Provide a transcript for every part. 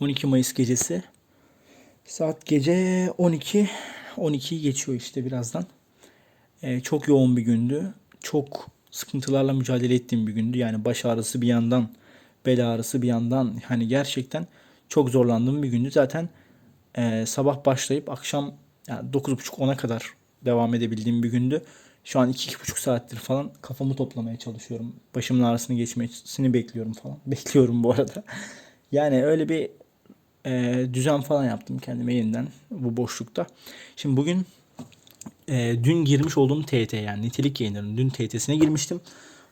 12 Mayıs gecesi. Saat gece 12. 12'yi geçiyor işte birazdan. Ee, çok yoğun bir gündü. Çok sıkıntılarla mücadele ettiğim bir gündü. Yani baş ağrısı bir yandan, bel ağrısı bir yandan. Hani gerçekten çok zorlandığım bir gündü. Zaten e, sabah başlayıp akşam yani 9.30-10'a kadar devam edebildiğim bir gündü. Şu an 2-2,5 saattir falan kafamı toplamaya çalışıyorum. Başımın ağrısını geçmesini bekliyorum falan. Bekliyorum bu arada. Yani öyle bir e, düzen falan yaptım kendime yeniden bu boşlukta. Şimdi bugün e, dün girmiş olduğum TYT yani nitelik yayınlarının dün TYT'sine girmiştim.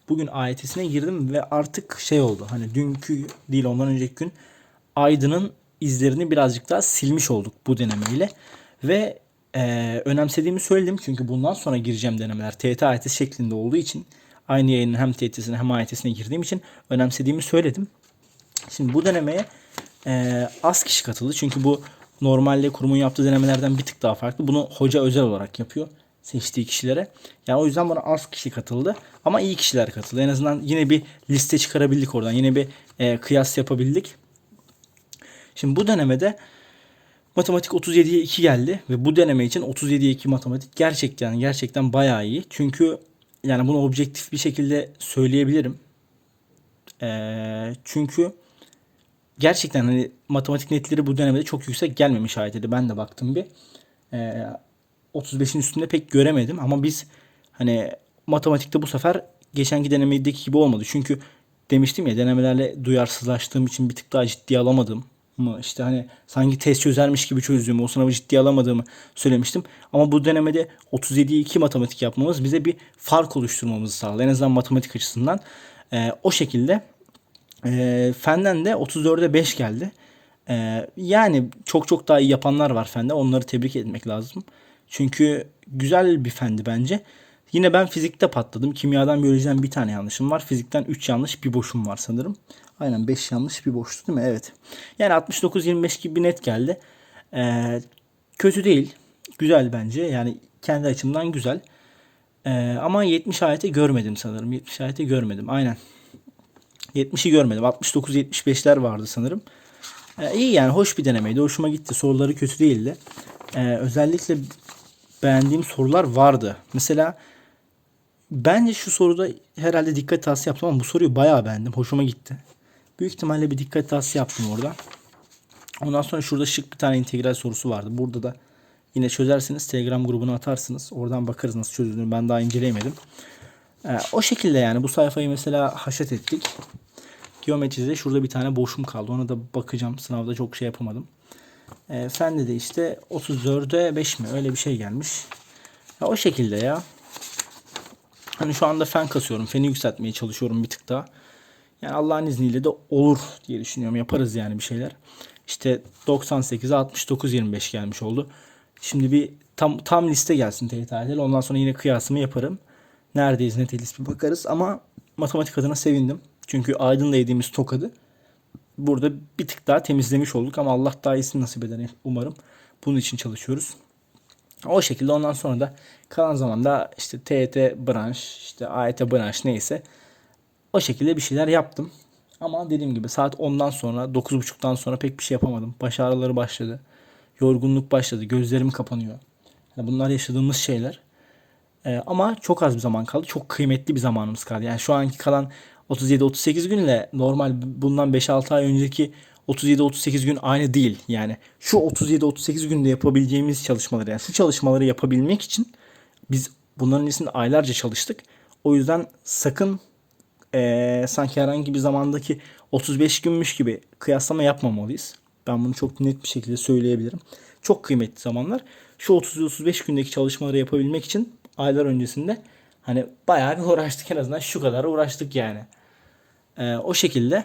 Bugün AYT'sine girdim ve artık şey oldu. Hani dünkü değil ondan önceki gün Aydın'ın izlerini birazcık daha silmiş olduk bu denemeyle. Ve e, önemsediğimi söyledim. Çünkü bundan sonra gireceğim denemeler TYT AYT şeklinde olduğu için aynı yayının hem TYT'sine hem AYT'sine girdiğim için önemsediğimi söyledim. Şimdi bu denemeye e, az kişi katıldı. Çünkü bu normalde kurumun yaptığı denemelerden bir tık daha farklı. Bunu hoca özel olarak yapıyor seçtiği kişilere. Yani o yüzden buna az kişi katıldı. Ama iyi kişiler katıldı. En azından yine bir liste çıkarabildik oradan. Yine bir e, kıyas yapabildik. Şimdi bu denemede matematik 37'ye 2 geldi ve bu deneme için 37'ye 2 matematik gerçekten gerçekten bayağı iyi. Çünkü yani bunu objektif bir şekilde söyleyebilirim. Ee, çünkü gerçekten hani matematik netleri bu dönemde çok yüksek gelmemiş AYT'de. Ben de baktım bir. Ee, 35'in üstünde pek göremedim ama biz hani matematikte bu sefer geçenki denemedeki gibi olmadı. Çünkü demiştim ya denemelerle duyarsızlaştığım için bir tık daha ciddiye alamadım mı işte hani sanki test çözermiş gibi çözdüğümü o sınavı ciddiye alamadığımı söylemiştim. Ama bu denemede 37'ye 2 matematik yapmamız bize bir fark oluşturmamızı sağladı. En azından matematik açısından. Ee, o şekilde e, Fenden de 34'e 5 geldi. Ee, yani çok çok daha iyi yapanlar var Fende. Onları tebrik etmek lazım. Çünkü güzel bir fendi bence. Yine ben fizikte patladım. Kimyadan biyolojiden bir tane yanlışım var. Fizikten 3 yanlış bir boşum var sanırım. Aynen 5 yanlış bir boştu değil mi? Evet. Yani 69-25 gibi net geldi. Ee, kötü değil. Güzel bence. Yani kendi açımdan güzel. Ee, ama 70 ayeti görmedim sanırım. 70 ayeti görmedim. Aynen. 70'i görmedim. 69-75'ler vardı sanırım. Ee, iyi yani hoş bir denemeydi. Hoşuma gitti. Soruları kötü değildi. Ee, özellikle beğendiğim sorular vardı. Mesela bence şu soruda herhalde dikkat hatası yaptım ama bu soruyu bayağı beğendim. Hoşuma gitti. Büyük ihtimalle bir dikkat hatası yaptım orada. Ondan sonra şurada şık bir tane integral sorusu vardı. Burada da yine çözersiniz. Telegram grubuna atarsınız. Oradan bakarız nasıl çözüldüğünü. Ben daha inceleyemedim. Ee, o şekilde yani bu sayfayı mesela haşet ettik. Geometride şurada bir tane boşum kaldı. Ona da bakacağım. Sınavda çok şey yapamadım. E, fende de işte 34'e 5 mi öyle bir şey gelmiş. Ya o şekilde ya. Hani şu anda fen kasıyorum. Feni yükseltmeye çalışıyorum bir tık daha. Yani Allah'ın izniyle de olur diye düşünüyorum. Yaparız yani bir şeyler. İşte 98'e 69 25 gelmiş oldu. Şimdi bir tam tam liste gelsin TYT'de. Ondan sonra yine kıyasımı yaparım. Neredeyiz ne bir bakarız. Ama matematik adına sevindim. Çünkü Aydın'da yediğimiz tokadı burada bir tık daha temizlemiş olduk ama Allah daha iyisini nasip eder umarım. Bunun için çalışıyoruz. O şekilde ondan sonra da kalan zamanda işte TET branş, işte AYT branş neyse o şekilde bir şeyler yaptım. Ama dediğim gibi saat 10'dan sonra 9.30'dan sonra pek bir şey yapamadım. Baş ağrıları başladı. Yorgunluk başladı. Gözlerim kapanıyor. Yani bunlar yaşadığımız şeyler. Ee, ama çok az bir zaman kaldı. Çok kıymetli bir zamanımız kaldı. Yani şu anki kalan 37-38 günle normal bundan 5-6 ay önceki 37-38 gün aynı değil. Yani şu 37-38 günde yapabileceğimiz çalışmaları yani şu çalışmaları yapabilmek için biz bunların için aylarca çalıştık. O yüzden sakın ee, sanki herhangi bir zamandaki 35 günmüş gibi kıyaslama yapmamalıyız. Ben bunu çok net bir şekilde söyleyebilirim. Çok kıymetli zamanlar. Şu 30-35 gündeki çalışmaları yapabilmek için aylar öncesinde hani bayağı bir uğraştık en azından şu kadar uğraştık yani. Ee, o şekilde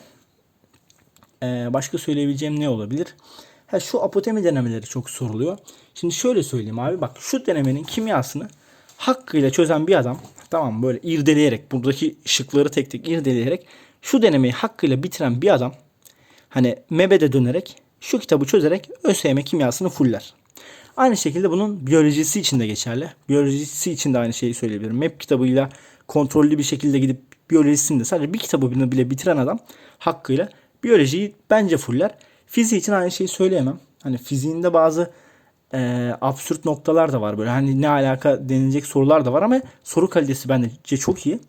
ee, başka söyleyebileceğim ne olabilir? Ha, şu apotemi denemeleri çok soruluyor. Şimdi şöyle söyleyeyim abi bak şu denemenin kimyasını hakkıyla çözen bir adam tamam böyle irdeleyerek buradaki şıkları tek tek irdeleyerek şu denemeyi hakkıyla bitiren bir adam hani MEB'de dönerek şu kitabı çözerek ÖSYM kimyasını fuller. Aynı şekilde bunun biyolojisi için de geçerli. Biyolojisi için de aynı şeyi söyleyebilirim. MEB kitabıyla kontrollü bir şekilde gidip biyolojisini de sadece bir kitabı bile bitiren adam hakkıyla biyolojiyi bence fuller. Fiziği için aynı şeyi söyleyemem. Hani fiziğinde bazı e, absürt noktalar da var böyle. Hani ne alaka denilecek sorular da var ama soru kalitesi bence çok iyi.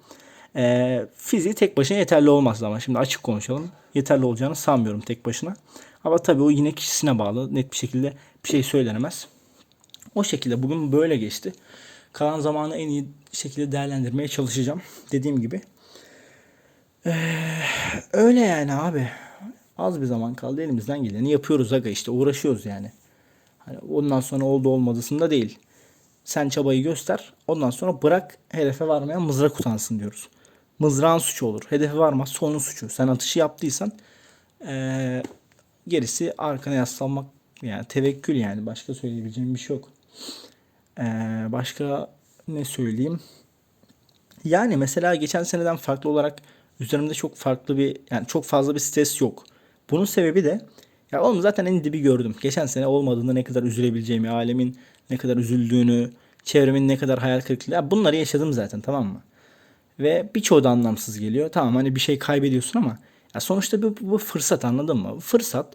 E, fiziği tek başına yeterli olmaz ama şimdi açık konuşalım. Yeterli olacağını sanmıyorum tek başına. Ama tabii o yine kişisine bağlı. Net bir şekilde bir şey söylenemez. O şekilde bugün böyle geçti. Kalan zamanı en iyi şekilde değerlendirmeye çalışacağım. Dediğim gibi. Ee, öyle yani abi. Az bir zaman kaldı elimizden geleni yapıyoruz aga işte uğraşıyoruz yani. Hani ondan sonra oldu olmadısında değil. Sen çabayı göster. Ondan sonra bırak hedefe varmayan mızrak utansın diyoruz. Mızrağın suçu olur. Hedefe varmazsa onun suçu. Sen atışı yaptıysan ee, gerisi arkana yaslanmak yani tevekkül yani. Başka söyleyebileceğim bir şey yok. Ee, başka ne söyleyeyim? Yani mesela geçen seneden farklı olarak üzerimde çok farklı bir yani çok fazla bir stres yok. Bunun sebebi de ya oğlum zaten en dibi gördüm. Geçen sene olmadığında ne kadar üzülebileceğimi, alemin ne kadar üzüldüğünü, çevremin ne kadar hayal kırıklığı. Ya bunları yaşadım zaten tamam mı? Ve birçoğu da anlamsız geliyor. Tamam hani bir şey kaybediyorsun ama ya sonuçta bu, bu fırsat anladın mı? Fırsat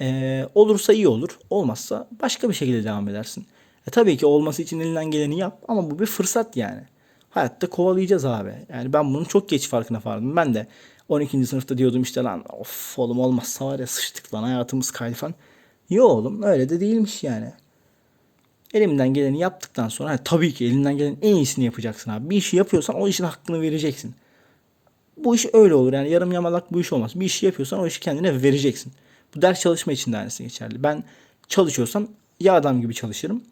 ee, olursa iyi olur. Olmazsa başka bir şekilde devam edersin. E tabii ki olması için elinden geleni yap ama bu bir fırsat yani. Hayatta kovalayacağız abi. Yani ben bunun çok geç farkına vardım. Ben de 12. sınıfta diyordum işte lan of oğlum olmazsa var ya sıçtık lan hayatımız kaydı falan. Yo oğlum öyle de değilmiş yani. Elimden geleni yaptıktan sonra hani tabii ki elinden gelenin en iyisini yapacaksın abi. Bir işi yapıyorsan o işin hakkını vereceksin. Bu iş öyle olur yani yarım yamalak bu iş olmaz. Bir işi yapıyorsan o işi kendine vereceksin. Bu ders çalışma için de aynısı geçerli. Ben çalışıyorsam ya adam gibi çalışırım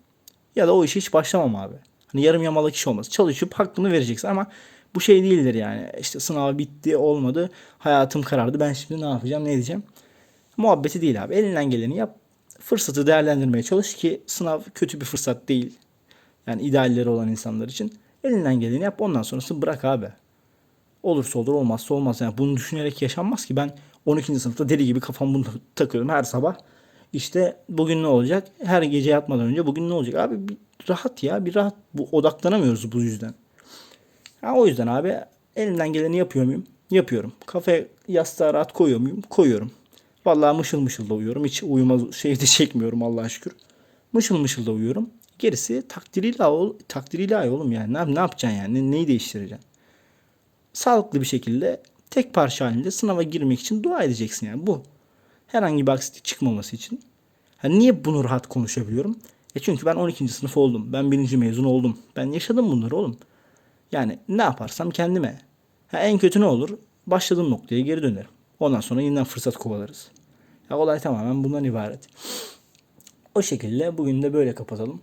ya da o işe hiç başlamam abi. Hani yarım yamalak iş olmaz. Çalışıp hakkını vereceksin ama bu şey değildir yani. İşte sınav bitti olmadı. Hayatım karardı. Ben şimdi ne yapacağım ne diyeceğim. Muhabbeti değil abi. Elinden geleni yap. Fırsatı değerlendirmeye çalış ki sınav kötü bir fırsat değil. Yani idealleri olan insanlar için. Elinden geleni yap. Ondan sonrası bırak abi. Olursa olur olmazsa olmaz. Yani bunu düşünerek yaşanmaz ki. Ben 12. sınıfta deli gibi kafam bunu takıyorum her sabah. İşte bugün ne olacak? Her gece yatmadan önce bugün ne olacak? Abi bir rahat ya bir rahat. Bu odaklanamıyoruz bu yüzden. Ha, o yüzden abi elimden geleni yapıyor muyum? Yapıyorum. Kafaya yastığa rahat koyuyor muyum? Koyuyorum. Vallahi mışıl mışıl da uyuyorum. Hiç uyuma şeyi de çekmiyorum Allah'a şükür. Mışıl mışıl da uyuyorum. Gerisi takdiriyle ol, takdiriyle ay oğlum yani. Ne, ne yapacaksın yani? neyi değiştireceksin? Sağlıklı bir şekilde tek parça halinde sınava girmek için dua edeceksin yani bu. Herhangi bir aksilik çıkmaması için. Ha, niye bunu rahat konuşabiliyorum? E çünkü ben 12. sınıf oldum. Ben 1. mezun oldum. Ben yaşadım bunları oğlum. Yani ne yaparsam kendime. Ha, en kötü ne olur? Başladığım noktaya geri dönerim. Ondan sonra yeniden fırsat kovalarız. Ya olay tamamen bundan ibaret. O şekilde bugün de böyle kapatalım.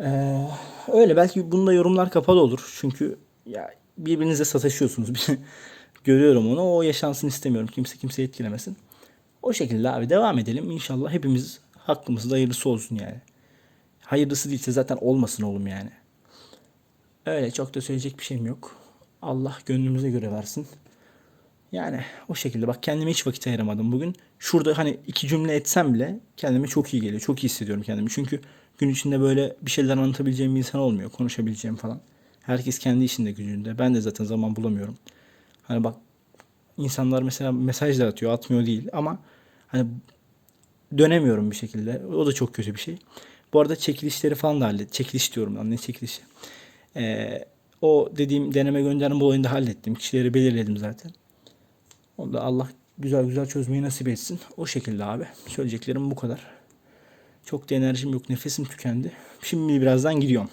Ee, öyle belki bunda yorumlar kapalı olur. Çünkü ya birbirinize sataşıyorsunuz. Görüyorum onu. O yaşansın istemiyorum. Kimse kimse etkilemesin. O şekilde abi devam edelim. İnşallah hepimiz hakkımızda hayırlısı olsun yani. Hayırlısı değilse zaten olmasın oğlum yani. Öyle çok da söyleyecek bir şeyim yok. Allah gönlümüze göre versin. Yani o şekilde bak kendime hiç vakit ayıramadım bugün. Şurada hani iki cümle etsem bile kendime çok iyi geliyor. Çok iyi hissediyorum kendimi. Çünkü gün içinde böyle bir şeyler anlatabileceğim bir insan olmuyor. Konuşabileceğim falan. Herkes kendi işinde gücünde. Ben de zaten zaman bulamıyorum. Hani bak insanlar mesela mesaj da atıyor. Atmıyor değil ama hani dönemiyorum bir şekilde. O da çok kötü bir şey. Bu arada çekilişleri falan da hallet. Çekiliş diyorum lan ne çekilişi. Ee, o dediğim deneme gönderme olayını da hallettim. Kişileri belirledim zaten. Onu da Allah güzel güzel çözmeyi nasip etsin. O şekilde abi. Söyleyeceklerim bu kadar. Çok da enerjim yok. Nefesim tükendi. Şimdi birazdan gidiyorum.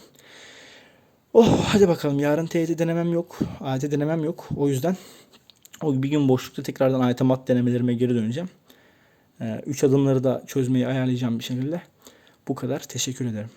Oh hadi bakalım. Yarın TYT denemem yok. AYT denemem yok. O yüzden o bir gün boşlukta tekrardan AYT mat denemelerime geri döneceğim. Ee, üç adımları da çözmeyi ayarlayacağım bir şekilde. Bu kadar. Teşekkür ederim.